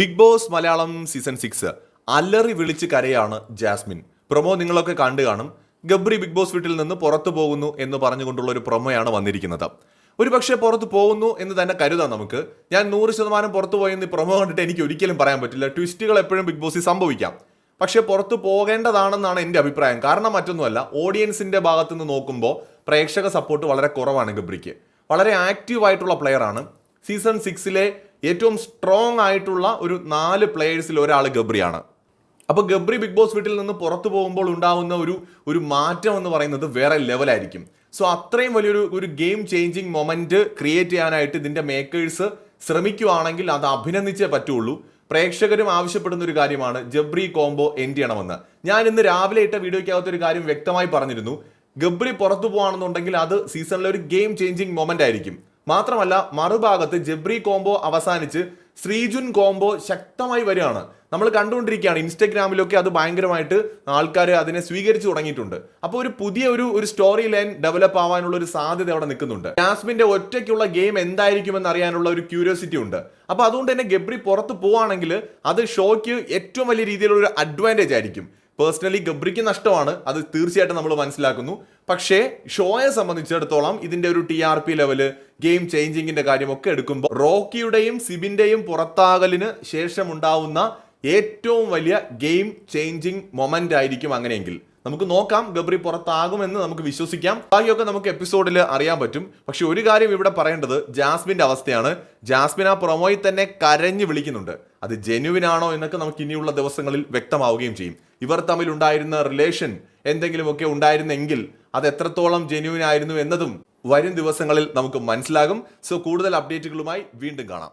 Bigg Boss Malayalam season six അല്ലറി വിളിച്ച് കരയാണ് Jasmine. Promo നിങ്ങളൊക്കെ കണ്ടു കാണും. ഗബ്രി ബിഗ് ബോസ് വീട്ടിൽ നിന്ന് പുറത്തു പോകുന്നു എന്ന് പറഞ്ഞുകൊണ്ടുള്ള ഒരു പ്രൊമോയാണ് വന്നിരിക്കുന്നത്. ഒരു പക്ഷേ പുറത്ത് പോകുന്നു എന്ന് തന്നെ കരുതാം നമുക്ക്. ഞാൻ നൂറ് ശതമാനം പുറത്തു പോയെന്ന് പ്രൊമോ കണ്ടിട്ട് എനിക്ക് ഒരിക്കലും പറയാൻ പറ്റില്ല. ട്വിസ്റ്റുകൾ എപ്പോഴും ബിഗ് ബോസിൽ സംഭവിക്കാം. പക്ഷേ പുറത്തു പോകേണ്ടതാണെന്നാണ് എന്റെ അഭിപ്രായം. കാരണം മറ്റൊന്നുമല്ല ഓഡിയൻസിന്റെ ഭാഗത്തുനിന്ന് നോക്കുമ്പോൾ പ്രേക്ഷക സപ്പോർട്ട് വളരെ കുറവാണ് ഗബ്രിക്ക്. വളരെ ആക്റ്റീവ് ആയിട്ടുള്ള പ്ലെയർ ആണ്. സീസൺ സിക്സിലെ ഏറ്റവും സ്ട്രോങ് ആയിട്ടുള്ള ഒരു നാല് പ്ലേയേഴ്സിൽ ഒരാൾ ഗബ്രിയാണ്. അപ്പോൾ ഗബ്രി ബിഗ് ബോസ് വീട്ടിൽ നിന്ന് പുറത്തു പോകുമ്പോൾ ഉണ്ടാകുന്ന ഒരു ഒരു മാറ്റം എന്ന് പറയുന്നത് വേറെ ലെവലായിരിക്കും സോ അത്രയും വലിയൊരു ഒരു ഗെയിം ചേഞ്ചിങ് മൊമെന്റ് ക്രിയേറ്റ് ചെയ്യാനായിട്ട് ഇതിന്റെ മേക്കേഴ്സ് ശ്രമിക്കുവാണെങ്കിൽ അത് അഭിനന്ദിച്ചേ പറ്റുള്ളൂ. പ്രേക്ഷകരും ആവശ്യപ്പെടുന്ന ഒരു കാര്യമാണ് ജബ്രി കോംബോ എൻഡ് ചെയ്യണമെന്ന്. ഞാൻ ഇന്ന് രാവിലെ ഇട്ട വീഡിയോയ്ക്കകത്ത് ഒരു കാര്യം വ്യക്തമായി പറഞ്ഞിരുന്നു. ഗബ്രി പുറത്തു പോവാണെന്നുണ്ടെങ്കിൽ അത് സീസണിലെ ഒരു ഗെയിം ചേഞ്ചിങ് മൊമെന്റ് ആയിരിക്കും. മാത്രമല്ല മറുഭാഗത്ത് ജബ്രി കോംബോ അവസാനിച്ച് ശ്രീജുൻ കോംബോ ശക്തമായി വരികയാണ്. നമ്മൾ കണ്ടുകൊണ്ടിരിക്കുകയാണ് ഇൻസ്റ്റഗ്രാമിലൊക്കെ അത് ഭയങ്കരമായിട്ട് ആൾക്കാർ അതിനെ സ്വീകരിച്ചു തുടങ്ങിയിട്ടുണ്ട്. അപ്പോൾ ഒരു പുതിയ ഒരു ഒരു സ്റ്റോറി ലൈൻ ഡെവലപ്പ് ആവാനുള്ള ഒരു സാധ്യത അവിടെ നിൽക്കുന്നുണ്ട്. ജാസ്മിന്റെ ഒറ്റയ്ക്കുള്ള ഗെയിം എന്തായിരിക്കുമെന്ന് അറിയാനുള്ള ഒരു ക്യൂരിയോസിറ്റി ഉണ്ട്. അപ്പോൾ അതുകൊണ്ട് തന്നെ ഗബ്രി പുറത്ത് പോവാണെങ്കിൽ അത് ഷോയ്ക്ക് ഏറ്റവും വലിയ രീതിയിലുള്ള ഒരു അഡ്വാന്റേജ് ആയിരിക്കും. പേഴ്സണലി ഗബ്രിക്ക് നഷ്ടമാണ്. അത് തീർച്ചയായിട്ടും നമ്മൾ മനസ്സിലാക്കുന്നു. പക്ഷേ ഷോയെ സംബന്ധിച്ചിടത്തോളം ഇതിന്റെ ഒരു T R P level game ചേഞ്ചിങ്ങിന്റെ കാര്യമൊക്കെ എടുക്കുമ്പോൾ റോക്കിയുടെയും സിബിന്റെയും പുറത്താകലിന് ശേഷം ഉണ്ടാവുന്ന ഏറ്റവും വലിയ ഗെയിം ചേഞ്ചിങ് മൊമെന്റ് ആയിരിക്കും അങ്ങനെയെങ്കിൽ. നമുക്ക് നോക്കാം ഗബ്രി പുറത്താകുമെന്ന് നമുക്ക് വിശ്വസിക്കാം. ബാക്കിയൊക്കെ നമുക്ക് എപ്പിസോഡിൽ അറിയാൻ പറ്റും. പക്ഷെ ഒരു കാര്യം ഇവിടെ പറയേണ്ടത് ജാസ്മിന്റെ അവസ്ഥയാണ്. ജാസ്മിൻ ആ പ്രൊമോയിൽ തന്നെ കരഞ്ഞു വിളിക്കുന്നുണ്ട്. അത് ജെന്യുവിൻ ആണോ എന്നൊക്കെ നമുക്ക് ഇനിയുള്ള ദിവസങ്ങളിൽ വ്യക്തമാവുകയും ചെയ്യും. ഇവർ തമ്മിൽ ഉണ്ടായിരുന്ന റിലേഷൻ എന്തെങ്കിലുമൊക്കെ ഉണ്ടായിരുന്നെങ്കിൽ അത് എത്രത്തോളം ജെന്യുവിൻ ആയിരുന്നു എന്നതും വരും ദിവസങ്ങളിൽ നമുക്ക് മനസ്സിലാകും. സോ കൂടുതൽ അപ്ഡേറ്റുകളുമായി വീണ്ടും കാണാം.